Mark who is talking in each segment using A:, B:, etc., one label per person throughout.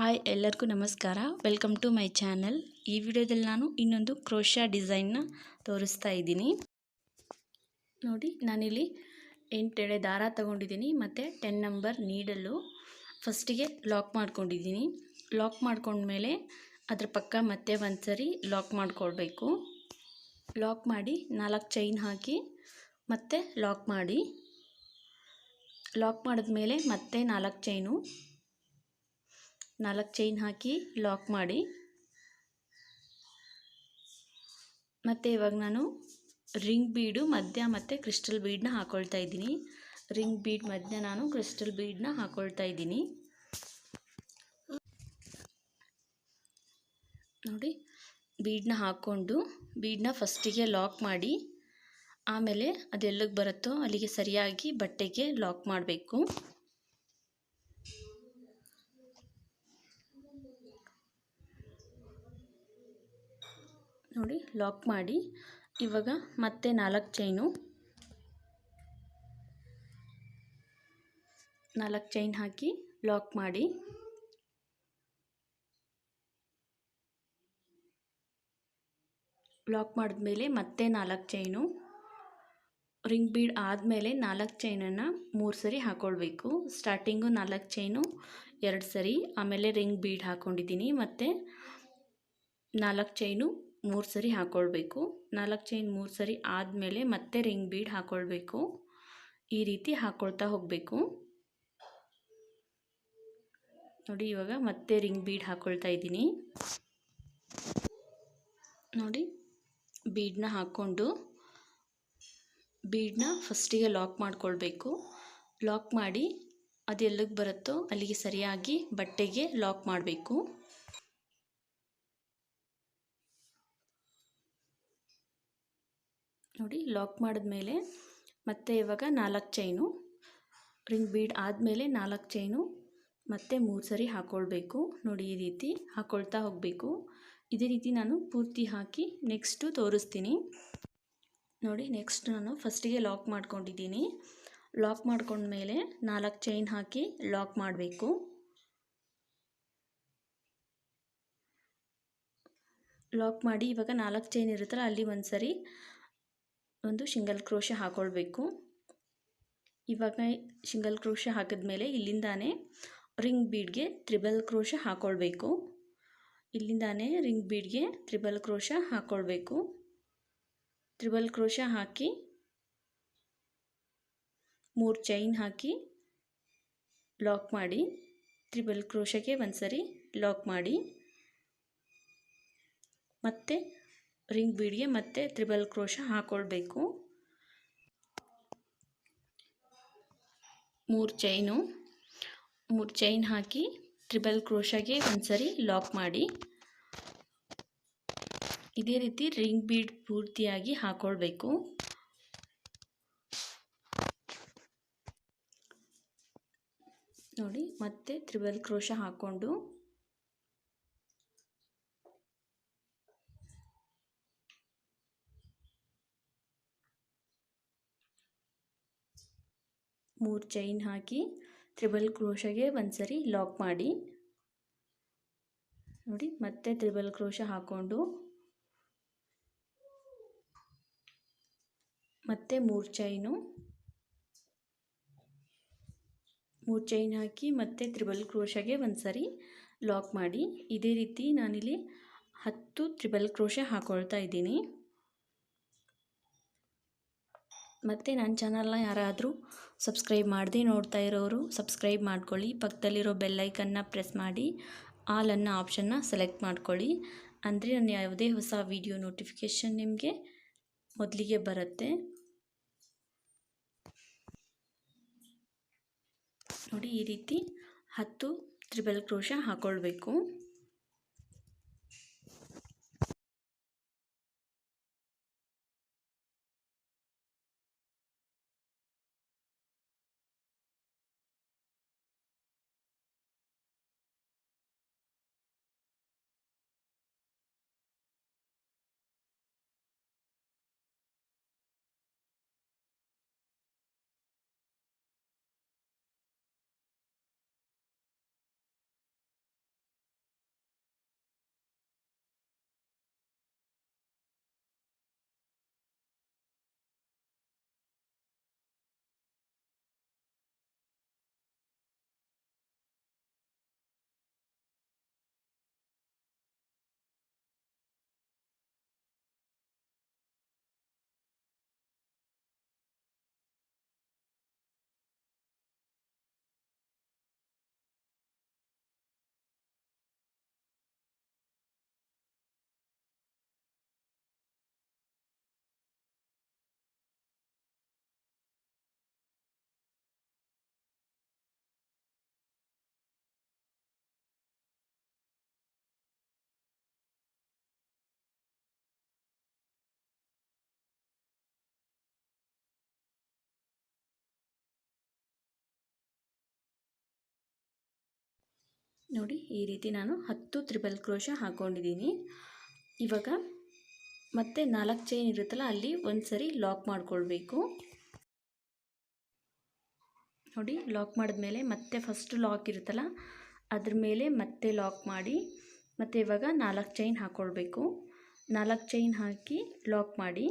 A: Hi ಎಲ್ಲರಿಗೂ ನಮಸ್ಕಾರ. Welcome to my channel ಈ ವಿಡಿಯೋದಲ್ಲಿ ನಾನು ಇನ್ನೊಂದು ಕ್ರೋಶಾ ಡಿಸೈನ್ನ ತೋರಿಸ್ತಾ ಇದ್ದೀನಿ. ನೋಡಿ, ನಾನಿಲ್ಲಿ ಎಂಟೆಳೆ ದಾರ ತಗೊಂಡಿದ್ದೀನಿ, ಮತ್ತು ಟೆನ್ ನಂಬರ್ ನೀಡಲು ಫಸ್ಟಿಗೆ ಲಾಕ್ ಮಾಡ್ಕೊಂಡಿದ್ದೀನಿ. ಲಾಕ್ ಮಾಡ್ಕೊಂಡ್ಮೇಲೆ ಅದ್ರ ಪಕ್ಕ ಮತ್ತೆ ಒಂದು ಸರಿ ಲಾಕ್ ಮಾಡಿಕೊಳ್ಬೇಕು. ಲಾಕ್ ಮಾಡಿ ನಾಲ್ಕು ಚೈನ್ ಹಾಕಿ ಮತ್ತೆ ಲಾಕ್ ಮಾಡಿ. ಲಾಕ್ ಮಾಡಿದ್ಮೇಲೆ ಮತ್ತೆ ನಾಲ್ಕು ಚೈನು ನಾಲ್ಕು ಚೈನ್ ಹಾಕಿ ಲಾಕ್ ಮಾಡಿ. ಮತ್ತು ಇವಾಗ ನಾನು ರಿಂಗ್ ಬೀಡು ಮಧ್ಯ ಮತ್ತು ಕ್ರಿಸ್ಟಲ್ ಬೀಡನ್ನ ಹಾಕ್ಕೊಳ್ತಾ ಇದ್ದೀನಿ. ರಿಂಗ್ ಬೀಡ್ ಮಧ್ಯ ನಾನು ಕ್ರಿಸ್ಟಲ್ ಬೀಡನ್ನ ಹಾಕ್ಕೊಳ್ತಾ ಇದ್ದೀನಿ. ನೋಡಿ, ಬೀಡನ್ನ ಹಾಕ್ಕೊಂಡು ಬೀಡನ್ನ ಫಸ್ಟಿಗೆ ಲಾಕ್ ಮಾಡಿ, ಆಮೇಲೆ ಅದೆಲ್ಲಿಗೆ ಬರುತ್ತೋ ಅಲ್ಲಿಗೆ ಸರಿಯಾಗಿ ಬಟ್ಟೆಗೆ ಲಾಕ್ ಮಾಡಬೇಕು ನೋಡಿ ಲಾಕ್ ಮಾಡಿ. ಇವಾಗ ಮತ್ತೆ ನಾಲ್ಕು ಚೈನು ನಾಲ್ಕು ಚೈನ್ ಹಾಕಿ ಲಾಕ್ ಮಾಡಿ. ಲಾಕ್ ಮಾಡಿದ್ಮೇಲೆ ಮತ್ತೆ ನಾಲ್ಕು ಚೈನು ರಿಂಗ್ ಬೀಡ್ ಆದಮೇಲೆ ನಾಲ್ಕು ಚೈನನ್ನು ಮೂರು ಸರಿ ಹಾಕ್ಕೊಳ್ಬೇಕು ಸ್ಟಾರ್ಟಿಂಗು ನಾಲ್ಕು ಚೈನು ಎರಡು ಸರಿ. ಆಮೇಲೆ ರಿಂಗ್ ಬೀಡ್ ಹಾಕ್ಕೊಂಡಿದ್ದೀನಿ ಮತ್ತು ನಾಲ್ಕು ಚೈನು ಮೂರು ಸರಿ ಹಾಕ್ಕೊಳ್ಬೇಕು ನಾಲ್ಕು ಚೈನ್ ಮೂರು ಸರಿ ಆದಮೇಲೆ ಮತ್ತೆ ರಿಂಗ್ ಬೀಡ್ ಹಾಕ್ಕೊಳ್ಬೇಕು ಈ ರೀತಿ ಹಾಕ್ಕೊಳ್ತಾ ಹೋಗಬೇಕು. ನೋಡಿ, ಇವಾಗ ಮತ್ತೆ ರಿಂಗ್ ಬೀಡ್ ಹಾಕ್ಕೊಳ್ತಾ ಇದ್ದೀನಿ. ನೋಡಿ ಬೀಡನ್ನ ಹಾಕ್ಕೊಂಡು ಬೀಡನ್ನ ಫಸ್ಟಿಗೆ ಲಾಕ್ ಮಾಡ್ಕೊಳ್ಬೇಕು. ಲಾಕ್ ಮಾಡಿ ಅದು ಎಲ್ಲಿಗೆ ಬರುತ್ತೋ ಅಲ್ಲಿಗೆ ಸರಿಯಾಗಿ ಬಟ್ಟೆಗೆ ಲಾಕ್ ಮಾಡಬೇಕು. ನೋಡಿ ಲಾಕ್ ಮಾಡಿದ್ಮೇಲೆ ಮತ್ತೆ ಇವಾಗ ನಾಲ್ಕು ಚೈನು, ರಿಂಗ್ ಬೀಡ್ ಆದಮೇಲೆ ನಾಲ್ಕು ಚೈನು ಮತ್ತೆ ಮೂರು ಸರಿ ಹಾಕ್ಕೊಳ್ಬೇಕು ನೋಡಿ ಈ ರೀತಿ ಹಾಕ್ಕೊಳ್ತಾ ಹೋಗಬೇಕು. ಇದೇ ರೀತಿ ನಾನು ಪೂರ್ತಿ ಹಾಕಿ ನೆಕ್ಸ್ಟು ತೋರಿಸ್ತೀನಿ. ನೋಡಿ ನೆಕ್ಸ್ಟ್ ನಾನು ಫಸ್ಟಿಗೆ ಲಾಕ್ ಮಾಡ್ಕೊಂಡಿದ್ದೀನಿ. ಲಾಕ್ ಮಾಡ್ಕೊಂಡ್ಮೇಲೆ ನಾಲ್ಕು ಚೈನ್ ಹಾಕಿ ಲಾಕ್ ಮಾಡಬೇಕು. ಲಾಕ್ ಮಾಡಿ ಇವಾಗ ನಾಲ್ಕು ಚೈನ್ ಇರುತ್ತಲ್ಲ ಅಲ್ಲಿ ಒಂದು ಸರಿ ಒಂದು ಶಿಂಗಲ್ ಕ್ರೋಶ ಹಾಕ್ಕೊಳ್ಬೇಕು ಇವಾಗ ಶಿಂಗಲ್ ಕ್ರೋಶ ಹಾಕಿದ್ಮೇಲೆ ಇಲ್ಲಿಂದಾನೇ ರಿಂಗ್ ಬೀಡ್ಗೆ ತ್ರಿಬಲ್ ಕ್ರೋಶ ಹಾಕ್ಕೊಳ್ಬೇಕು ಇಲ್ಲಿಂದಾನೇ ರಿಂಗ್ ಬೀಡ್ಗೆ ತ್ರಿಬಲ್ ಕ್ರೋಶ ಹಾಕ್ಕೊಳ್ಬೇಕು ತ್ರಿಬಲ್ ಕ್ರೋಶ ಹಾಕಿ ಮೂರು ಚೈನ್ ಹಾಕಿ ಲಾಕ್ ಮಾಡಿ, ತ್ರಿಬಲ್ ಕ್ರೋಶಕ್ಕೆ ಒಂದು ಸರಿ ಲಾಕ್ ಮಾಡಿ. ಮತ್ತು ರಿಂಗ್ ಬೀಡ್ಗೆ ಮತ್ತೆ ತ್ರಿಬಲ್ ಕ್ರೋಶ ಹಾಕ್ಕೊಳ್ಬೇಕು ಮೂರು ಚೈನು, ಮೂರು ಚೈನ್ ಹಾಕಿ ತ್ರಿಬಲ್ ಕ್ರೋಶಾಗೆ ಒಂದ್ಸರಿ ಲಾಕ್ ಮಾಡಿ. ಇದೇ ರೀತಿ ರಿಂಗ್ ಬೀಡ್ ಪೂರ್ತಿಯಾಗಿ ಹಾಕ್ಕೊಳ್ಬೇಕು ನೋಡಿ, ಮತ್ತೆ ತ್ರಿಬಲ್ ಕ್ರೋಶ ಹಾಕ್ಕೊಂಡು ಮೂರು ಚೈನ್ ಹಾಕಿ ತ್ರಿಬಲ್ ಕ್ರೋಶಗೆ ಒಂದು ಸರಿ ಲಾಕ್ ಮಾಡಿ. ನೋಡಿ, ಮತ್ತೆ ತ್ರಿಬಲ್ ಕ್ರೋಶ ಹಾಕ್ಕೊಂಡು ಮತ್ತೆ ಮೂರು ಚೈನು ಮೂರು ಚೈನ್ ಹಾಕಿ ಮತ್ತೆ ತ್ರಿಬಲ್ ಕ್ರೋಶಗೆ ಒಂದು ಸರಿ ಲಾಕ್ ಮಾಡಿ. ಇದೇ ರೀತಿ ನಾನಿಲ್ಲಿ ಹತ್ತು ತ್ರಿಬಲ್ ಕ್ರೋಶ ಹಾಕ್ಕೊಳ್ತಾ ಇದ್ದೀನಿ. ಮತ್ತು ನನ್ನ ಚಾನಲ್ನ ಯಾರಾದರೂ ಸಬ್ಸ್ಕ್ರೈಬ್ ಮಾಡದೆ ನೋಡ್ತಾ ಇರೋರು ಸಬ್ಸ್ಕ್ರೈಬ್ ಮಾಡ್ಕೊಳ್ಳಿ. ಪಕ್ಕದಲ್ಲಿರೋ ಬೆಲ್ಲೈಕನ್ನ ಪ್ರೆಸ್ ಮಾಡಿ. ಆಲ್ ಅನ್ನೋ ಆಪ್ಷನ್ನ ಸೆಲೆಕ್ಟ್ ಮಾಡ್ಕೊಳ್ಳಿ. ಅಂದರೆ ನನ್ನ ಯಾವುದೇ ಹೊಸ ವಿಡಿಯೋ ನೋಟಿಫಿಕೇಷನ್ ನಿಮಗೆ ಮೊದಲಿಗೆ ಬರುತ್ತೆ. ನೋಡಿ ಈ ರೀತಿ ಹತ್ತು ತ್ರಿಬಲ್ ಕ್ರೋಶ ಹಾಕ್ಕೊಳ್ಬೇಕು ನೋಡಿ, ಈ ರೀತಿ ನಾನು ಹತ್ತು ತ್ರಿಬಲ್ ಕ್ರೋಶ ಹಾಕ್ಕೊಂಡಿದ್ದೀನಿ ಇವಾಗ ಮತ್ತೆ ನಾಲ್ಕು ಚೈನ್ ಇರುತ್ತಲ್ಲ, ಅಲ್ಲಿ ಒಂದು ಸರಿ ಲಾಕ್ ಮಾಡಿಕೊಳ್ಬೇಕು. ನೋಡಿ, ಲಾಕ್ ಮಾಡಿದ್ಮೇಲೆ ಮತ್ತೆ ಫಸ್ಟ್ ಲಾಕ್ ಇರುತ್ತಲ್ಲ, ಅದ್ರ ಮೇಲೆ ಮತ್ತೆ ಲಾಕ್ ಮಾಡಿ, ಮತ್ತು ಇವಾಗ ನಾಲ್ಕು ಚೈನ್ ಹಾಕ್ಕೊಳ್ಬೇಕು ನಾಲ್ಕು ಚೈನ್ ಹಾಕಿ ಲಾಕ್ ಮಾಡಿ.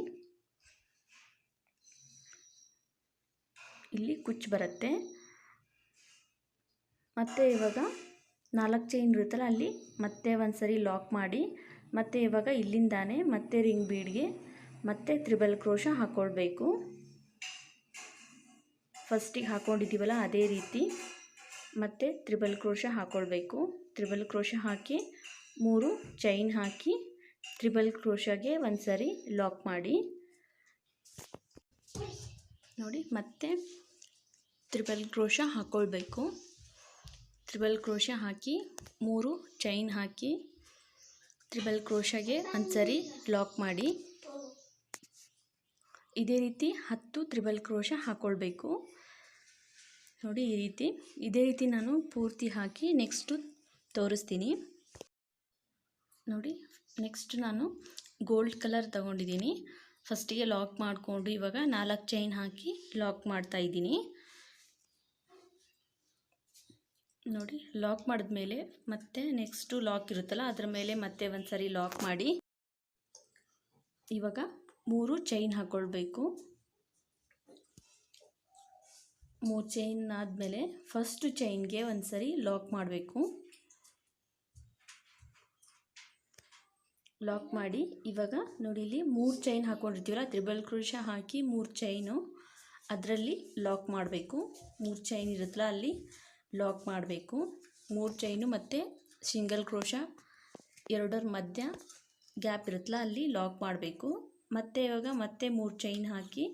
A: ಇಲ್ಲಿ ಕುಚ್ಚು ಬರುತ್ತೆ. ಮತ್ತು ಇವಾಗ ನಾಲ್ಕು ಚೈನ್ ಇರುತ್ತಲ್ಲ ಅಲ್ಲಿ, ಮತ್ತೆ ಒಂದು ಸರಿ ಲಾಕ್ ಮಾಡಿ, ಮತ್ತೆ ಇವಾಗ ಇಲ್ಲಿಂದಾನೆ ಮತ್ತೆ ರಿಂಗ್ ಬೀಡ್ಗೆ ಮತ್ತೆ ತ್ರಿಬಲ್ ಕ್ರೋಶ ಹಾಕ್ಕೊಳ್ಬೇಕು ಫಸ್ಟಿಗೆ ಹಾಕ್ಕೊಂಡಿದ್ದೀವಲ್ಲ ಅದೇ ರೀತಿ, ಮತ್ತೆ ತ್ರಿಬಲ್ ಕ್ರೋಶ ಹಾಕ್ಕೊಳ್ಬೇಕು ತ್ರಿಬಲ್ ಕ್ರೋಶ ಹಾಕಿ ಮೂರು ಚೈನ್ ಹಾಕಿ ತ್ರಿಬಲ್ ಕ್ರೋಶಗೆ ಒಂದು ಸರಿ ಲಾಕ್ ಮಾಡಿ. ನೋಡಿ, ಮತ್ತೆ ತ್ರಿಬಲ್ ಕ್ರೋಶ ಹಾಕ್ಕೊಳ್ಬೇಕು ತ್ರಿಬಲ್ ಕ್ರೋಶ ಹಾಕಿ, ಮೂರು ಚೈನ್ ಹಾಕಿ, ತ್ರಿಬಲ್ ಕ್ರೋಶಗೆ ಒಂದು ಸರಿ ಲಾಕ್ ಮಾಡಿ. ಇದೇ ರೀತಿ ಹತ್ತು ತ್ರಿಬಲ್ ಕ್ರೋಶ ಹಾಕ್ಕೊಳ್ಬೇಕು ನೋಡಿ ಈ ರೀತಿ. ಇದೇ ರೀತಿ ನಾನು ಪೂರ್ತಿ ಹಾಕಿ ನೆಕ್ಸ್ಟು ತೋರಿಸ್ತೀನಿ. ನೋಡಿ ನೆಕ್ಸ್ಟ್ ನಾನು ಗೋಲ್ಡ್ ಕಲರ್ ತಗೊಂಡಿದ್ದೀನಿ. ಫಸ್ಟಿಗೆ ಲಾಕ್ ಮಾಡಿಕೊಂಡು ಇವಾಗ ನಾಲ್ಕು ಚೈನ್ ಹಾಕಿ ಲಾಕ್ ಮಾಡ್ತಾ ಇದ್ದೀನಿ. ನೋಡಿ ಲಾಕ್ ಮಾಡಿದ್ಮೇಲೆ ಮತ್ತೆ ನೆಕ್ಸ್ಟು ಲಾಕ್ ಇರುತ್ತಲ್ಲ, ಅದರ ಮೇಲೆ ಮತ್ತೆ ಒಂದು ಸರಿ ಲಾಕ್ ಮಾಡಿ. ಇವಾಗ ಮೂರು ಚೈನ್ ಹಾಕ್ಕೊಳ್ಬೇಕು ಮೂರು ಚೈನ್ ಆದಮೇಲೆ ಫಸ್ಟ್ ಚೈನ್ಗೆ ಒಂದು ಸರಿ ಲಾಕ್ ಮಾಡಬೇಕು. ಲಾಕ್ ಮಾಡಿ, ಇವಾಗ ನೋಡಿ, ಇಲ್ಲಿ ಮೂರು ಚೈನ್ ಹಾಕ್ಕೊಂಡಿರ್ತೀವಲ್ಲ ತ್ರಿಬಲ್ ಕ್ರೋಶ ಹಾಕಿ ಮೂರು ಚೈನು ಅದರಲ್ಲಿ ಲಾಕ್ ಮಾಡಬೇಕು. ಮೂರು ಚೈನ್ ಇರುತ್ತಲ್ಲ ಅಲ್ಲಿ. ಲಾಕ್ ಮಾಡಬೇಕು. ಮೂರು ಚೈನು ಮತ್ತು ಸಿಂಗಲ್ ಕ್ರೋಶ ಎರಡರ ಮಧ್ಯ ಗ್ಯಾಪ್ ಇರುತ್ತಲ್ಲ, ಅಲ್ಲಿ ಲಾಕ್ ಮಾಡಬೇಕು. ಮತ್ತೆ ಇವಾಗ ಮತ್ತೆ ಮೂರು ಚೈನ್ ಹಾಕಿ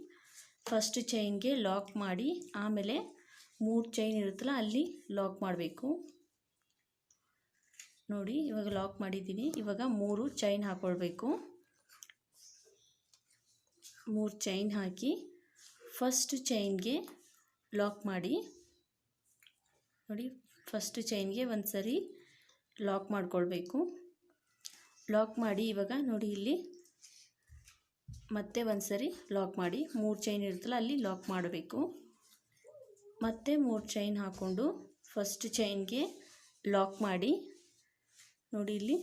A: ಫಸ್ಟ್ ಚೈನ್ಗೆ ಲಾಕ್ ಮಾಡಿ, ಆಮೇಲೆ ಮೂರು ಚೈನ್ ಇರುತ್ತಲ್ಲ, ಅಲ್ಲಿ ಲಾಕ್ ಮಾಡಬೇಕು. ನೋಡಿ, ಇವಾಗ ಲಾಕ್ ಮಾಡಿದ್ದೀನಿ. ಇವಾಗ ಮೂರು ಚೈನ್ ಹಾಕ್ಕೊಳ್ಬೇಕು ಮೂರು ಚೈನ್ ಹಾಕಿ ಫಸ್ಟ್ ಚೈನ್ಗೆ ಲಾಕ್ ಮಾಡಿ ನೋಡಿ ಫಸ್ಟ್ ಚೈನ್ಗೆ ಒಂದು ಸರಿ ಲಾಕ್ ಮಾಡಿಕೊಳ್ಬೇಕು. ಲಾಕ್ ಮಾಡಿ ಇವಾಗ ನೋಡಿ ಇಲ್ಲಿ ಮತ್ತೆ ಒಂದು ಸರಿ ಲಾಕ್ ಮಾಡಿ. ಮೂರು ಚೈನ್ ಇರುತ್ತಲ್ಲ, ಅಲ್ಲಿ ಲಾಕ್ ಮಾಡಬೇಕು. ಮತ್ತೆ ಮೂರು ಚೈನ್ ಹಾಕ್ಕೊಂಡು ಫಸ್ಟ್ ಚೈನ್ಗೆ ಲಾಕ್ ಮಾಡಿ. ನೋಡಿ ಇಲ್ಲಿ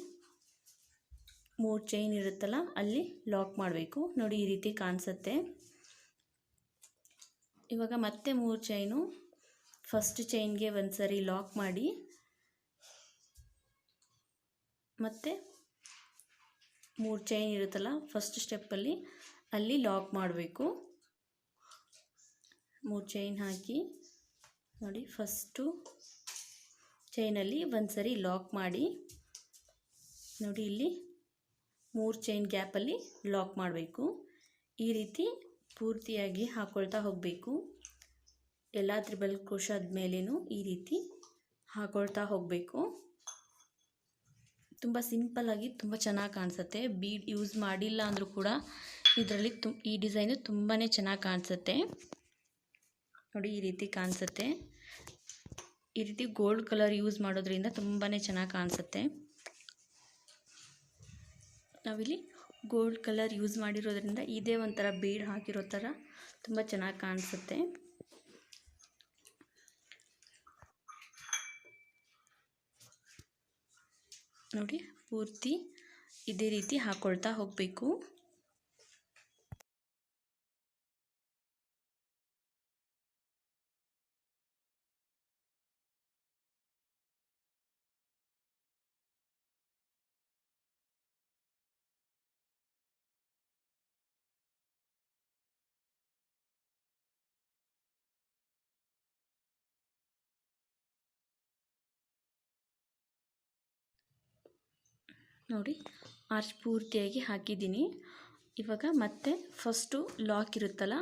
A: ಮೂರು ಚೈನ್ ಇರುತ್ತಲ್ಲ, ಅಲ್ಲಿ ಲಾಕ್ ಮಾಡಬೇಕು. ನೋಡಿ ಈ ರೀತಿ ಕಾಣಿಸುತ್ತೆ. ಇವಾಗ ಮತ್ತೆ ಮೂರು ಚೈನು ಫಸ್ಟ್ ಚೈನ್ಗೆ ಒಂದು ಸರಿ ಲಾಕ್ ಮಾಡಿ. ಮತ್ತು ಮೂರು ಚೈನ್ ಇರುತ್ತಲ್ಲ ಫಸ್ಟ್ ಸ್ಟೆಪ್ಪಲ್ಲಿ ಅಲ್ಲಿ ಲಾಕ್ ಮಾಡಬೇಕು. ಮೂರು ಚೈನ್ ಹಾಕಿ, ನೋಡಿ ಫಸ್ಟು ಚೈನಲ್ಲಿ ಒಂದು ಸರಿ ಲಾಕ್ ಮಾಡಿ. ನೋಡಿ ಇಲ್ಲಿ ಮೂರು ಚೈನ್ ಗ್ಯಾಪಲ್ಲಿ ಲಾಕ್ ಮಾಡಬೇಕು. ಈ ರೀತಿ ಪೂರ್ತಿಯಾಗಿ ಹಾಕ್ಕೊಳ್ತಾ ಹೋಗಬೇಕು. ಎಲ್ಲ ತ್ರಿಬಲ್ ಕೋಶದ ಮೇಲೇನೂ ಈ ರೀತಿ ಹಾಕೊಳ್ತಾ ಹೋಗಬೇಕು. ತುಂಬ ಸಿಂಪಲ್ಲಾಗಿ ತುಂಬ ಚೆನ್ನಾಗಿ ಕಾಣಿಸುತ್ತೆ. ಬೀಡ್ ಯೂಸ್ ಮಾಡಿಲ್ಲ ಅಂದರೂ ಕೂಡ ಇದರಲ್ಲಿ ತು ಈ ಡಿಸೈನು ತುಂಬಾ ಚೆನ್ನಾಗಿ ಕಾಣಿಸುತ್ತೆ. ನೋಡಿ ಈ ರೀತಿ ಕಾಣಿಸುತ್ತೆ. ಈ ರೀತಿ ಗೋಲ್ಡ್ ಕಲರ್ ಯೂಸ್ ಮಾಡೋದ್ರಿಂದ ತುಂಬಾ ಚೆನ್ನಾಗಿ ಕಾಣಿಸುತ್ತೆ. ನಾವಿಲ್ಲಿ ಗೋಲ್ಡ್ ಕಲರ್ ಯೂಸ್ ಮಾಡಿರೋದ್ರಿಂದ ಇದೇ ಒಂಥರ ಬೀಡ್ ಹಾಕಿರೋ ಥರ ತುಂಬ ಚೆನ್ನಾಗಿ ಕಾಣಿಸುತ್ತೆ. ನೋಡಿ ಪೂರ್ತಿ ಇದೇ ರೀತಿ ಹಾಕ್ಕೊಳ್ತಾ ಹೋಗಬೇಕು. ನೋಡಿ ಆರ್ಚ್ ಪೂರ್ತಿಯಾಗಿ ಹಾಕಿದ್ದೀನಿ. ಇವಾಗ ಮತ್ತೆ ಫಸ್ಟು ಲಾಕ್ ಇರುತ್ತಲ್ಲ?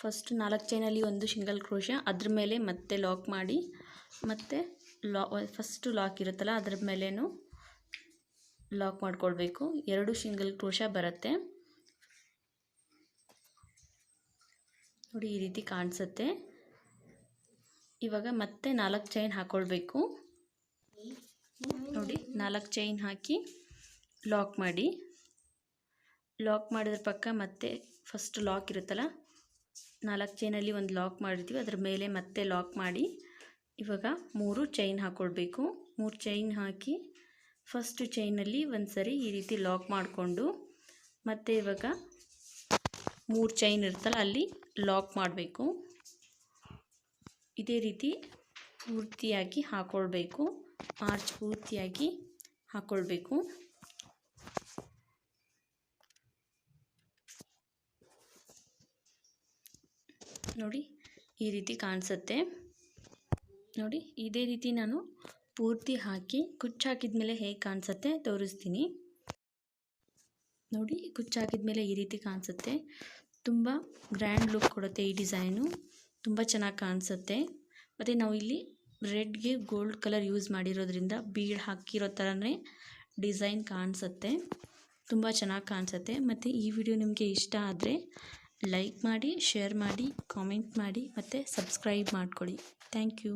A: ಫಸ್ಟ್ ನಾಲ್ಕು ಚೈನಲ್ಲಿ ಒಂದು ಸಿಂಗಲ್ ಕ್ರೋಶ ಅದ್ರ ಮೇಲೆ ಮತ್ತೆ ಲಾಕ್ ಮಾಡಿ, ಮತ್ತೆ ಲಾ ಫಸ್ಟು ಲಾಕ್ ಇರುತ್ತಲ್ಲ, ಅದ್ರ ಮೇಲೇನು ಲಾಕ್ ಮಾಡ್ಕೊಳ್ಬೇಕು. ಎರಡು ಸಿಂಗಲ್ ಕ್ರೋಶ ಬರುತ್ತೆ. ನೋಡಿ ಈ ರೀತಿ ಕಾಣಿಸುತ್ತೆ. ಇವಾಗ ಮತ್ತೆ ನಾಲ್ಕು ಚೈನ್ ಹಾಕ್ಕೊಳ್ಬೇಕು ನೋಡಿ, ನಾಲ್ಕು ಚೈನ್ ಹಾಕಿ ಲಾಕ್ ಮಾಡಿ. ಲಾಕ್ ಮಾಡಿದ್ರ ಪಕ್ಕ ಮತ್ತೆ ಫಸ್ಟ್ ಲಾಕ್ ಇರುತ್ತಲ್ಲ, ನಾಲ್ಕು ಚೈನಲ್ಲಿ ಒಂದು ಲಾಕ್ ಮಾಡಿರ್ತೀವಿ. ಅದ್ರ ಮೇಲೆ ಮತ್ತೆ ಲಾಕ್ ಮಾಡಿ ಇವಾಗ ಮೂರು ಚೈನ್ ಹಾಕ್ಕೊಳ್ಬೇಕು ಮೂರು ಚೈನ್ ಹಾಕಿ ಫಸ್ಟ್ ಚೈನಲ್ಲಿ ಒಂದು ಸರಿ ಈ ರೀತಿ ಲಾಕ್ ಮಾಡಿಕೊಂಡು ಮತ್ತು ಇವಾಗ ಮೂರು ಚೈನ್ ಇರುತ್ತಲ್ಲ, ಅಲ್ಲಿ ಲಾಕ್ ಮಾಡಬೇಕು. ಇದೇ ರೀತಿ ಪೂರ್ತಿಯಾಗಿ ಹಾಕ್ಕೊಳ್ಬೇಕು ಆರ್ಚ್ ಪೂರ್ತಿಯಾಗಿ ಹಾಕ್ಕೊಳ್ಬೇಕು ನೋಡಿ, ಈ ರೀತಿ ಕಾಣಿಸುತ್ತೆ. ನೋಡಿ, ಇದೇ ರೀತಿ ನಾನು ಪೂರ್ತಿ ಹಾಕಿ, ಕುಚ್ಚು ಹಾಕಿದ ಮೇಲೆ ಹೇಗೆ ಕಾಣಿಸುತ್ತೆ ತೋರಿಸ್ತೀನಿ. ನೋಡಿ, ಕುಚ್ಚು ಹಾಕಿದ ಮೇಲೆ ಈ ರೀತಿ ಕಾಣಿಸುತ್ತೆ. ತುಂಬ ಗ್ರ್ಯಾಂಡ್ ಲುಕ್ ಕೊಡುತ್ತೆ ಈ ಡಿಸೈನು. ತುಂಬ ಚೆನ್ನಾಗಿ ಕಾಣಿಸುತ್ತೆ. ಮತ್ತು ನಾವು ಇಲ್ಲಿ ರೆಡ್ಗೆ ಗೋಲ್ಡ್ ಕಲರ್ ಯೂಸ್ ಮಾಡಿರೋದ್ರಿಂದ ಬೀಡ್ ಹಾಕಿರೋ ಥರನೇ ಡಿಸೈನ್ ಕಾಣಿಸುತ್ತೆ. ತುಂಬ ಚೆನ್ನಾಗಿ ಕಾಣಿಸುತ್ತೆ. ಮತ್ತು ಈ ವಿಡಿಯೋ ನಿಮಗೆ ಇಷ್ಟ ಆದರೆ ಲೈಕ್ ಮಾಡಿ, ಶೇರ್ ಮಾಡಿ, ಕಾಮೆಂಟ್ ಮಾಡಿ ಮತ್ತು ಸಬ್ಸ್ಕ್ರೈಬ್ ಮಾಡ್ಕೊಳ್ಳಿ. Thank you.